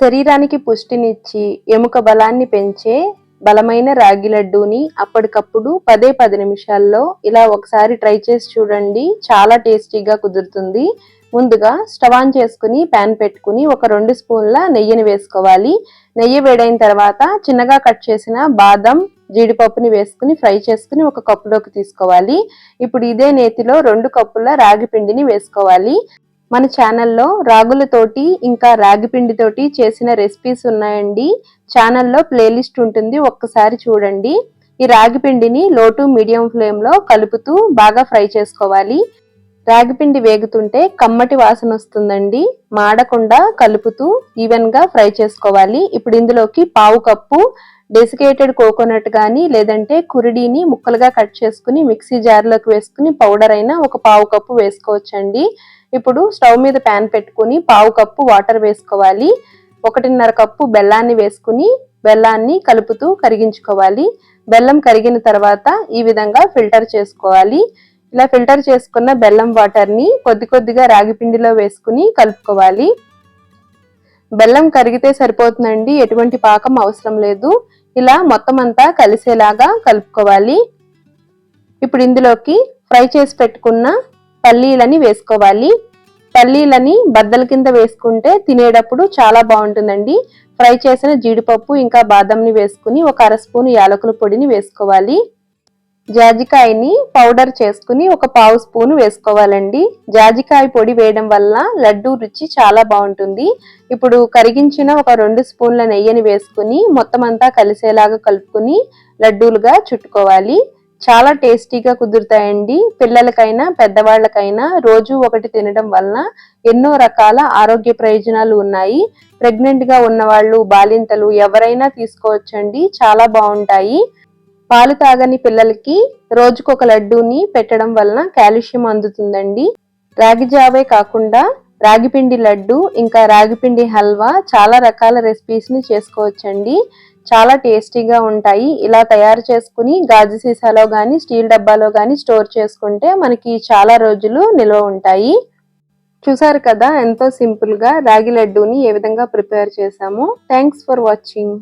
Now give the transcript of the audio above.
శరీరానికి పుష్టినిచ్చి ఎముక బలాన్ని పెంచే బలమైన రాగి లడ్డూని అప్పటికప్పుడు పదే పది నిమిషాల్లో ఇలా ఒకసారి ట్రై చేసి చూడండి. చాలా టేస్టీగా కుదురుతుంది. ముందుగా స్టవ్ ఆన్ చేసుకుని ప్యాన్ పెట్టుకుని ఒక రెండు స్పూన్ల నెయ్యిని వేసుకోవాలి. నెయ్యి వేడైన తర్వాత చిన్నగా కట్ చేసిన బాదం జీడిపప్పుని వేసుకుని ఫ్రై చేసుకుని ఒక కప్పులోకి తీసుకోవాలి. ఇప్పుడు ఇదే నేతిలో రెండు కప్పుల రాగి పిండిని వేసుకోవాలి. మన ఛానల్లో రాగులతోటి ఇంకా రాగి పిండితోటి చేసిన రెసిపీస్ ఉన్నాయండి. ఛానల్లో ప్లేలిస్ట్ ఉంటుంది ఒక్కసారి చూడండి. ఈ రాగి పిండిని లోటు మీడియం ఫ్లేమ్లో కలుపుతూ బాగా ఫ్రై చేసుకోవాలి. రాగి పిండి వేగుతుంటే కమ్మటి వాసన వస్తుందండి. మాడకుండా కలుపుతూ ఈవెన్గా ఫ్రై చేసుకోవాలి. ఇప్పుడు ఇందులోకి పావు కప్పు డెసికేటెడ్ కోకోనట్ కానీ లేదంటే కురిడిని ముక్కలుగా కట్ చేసుకుని మిక్సీ జార్లోకి వేసుకుని పౌడర్ అయినా ఒక పావు కప్పు వేసుకోవచ్చండి. ఇప్పుడు స్టవ్ మీద ప్యాన్ పెట్టుకుని పావు కప్పు వాటర్ వేసుకోవాలి. ఒకటిన్నర కప్పు బెల్లాన్ని వేసుకుని బెల్లాన్ని కలుపుతూ కరిగించుకోవాలి. బెల్లం కరిగిన తర్వాత ఈ విధంగా ఫిల్టర్ చేసుకోవాలి. ఇలా ఫిల్టర్ చేసుకున్న బెల్లం వాటర్ని కొద్ది కొద్దిగా రాగి పిండిలో వేసుకుని కలుపుకోవాలి. బెల్లం కరిగితే సరిపోతుందండి ఎటువంటి పాకం అవసరం లేదు. ఇలా మొత్తం అంతా కలిసేలాగా కలుపుకోవాలి. ఇప్పుడు ఇందులోకి ఫ్రై చేసి పెట్టుకున్న పల్లీలని వేసుకోవాలి. పల్లీలని బద్దల కింద వేసుకుంటే తినేటప్పుడు చాలా బాగుంటుందండి. ఫ్రై చేసిన జీడిపప్పు ఇంకా బాదంని వేసుకుని ఒక అర స్పూన్ యాలకుల పొడిని వేసుకోవాలి. జాజికాయని పౌడర్ చేసుకుని ఒక పావు స్పూన్ వేసుకోవాలండి. జాజికాయ పొడి వేయడం వల్ల లడ్డు రుచి చాలా బాగుంటుంది. ఇప్పుడు కరిగించిన ఒక రెండు స్పూన్ల నెయ్యిని వేసుకుని మొత్తం అంతా కలిసేలాగా కలుపుకుని లడ్డూలుగా చుట్టుకోవాలి. చాలా టేస్టీగా కుదురుతాయండి. పిల్లలకైనా పెద్దవాళ్ళకైనా రోజు ఒకటి తినడం వలన ఎన్నో రకాల ఆరోగ్య ప్రయోజనాలు ఉన్నాయి. ప్రెగ్నెంట్గా ఉన్నవాళ్ళు బాలింతలు ఎవరైనా తీసుకోవచ్చండి. చాలా బాగుంటాయి. పాలు తాగని పిల్లలకి రోజుకొక లడ్డూని పెట్టడం వలన కాల్షియం అందుతుందండి. రాగి జావే కాకుండా రాగిపిండి లడ్డు ఇంకా రాగిపిండి హల్వా చాలా రకాల రెసిపీస్ని చేసుకోవచ్చండి. చాలా టేస్టీగా ఉంటాయి. ఇలా తయారు చేసుకుని గాజు సీసాలో కానీ స్టీల్ డబ్బాలో కానీ స్టోర్ చేసుకుంటే మనకి చాలా రోజులు నిల్వ ఉంటాయి. చూసారు కదా ఎంతో సింపుల్గా రాగి లడ్డూని ఏ విధంగా ప్రిపేర్ చేశాము. Thanks for watching.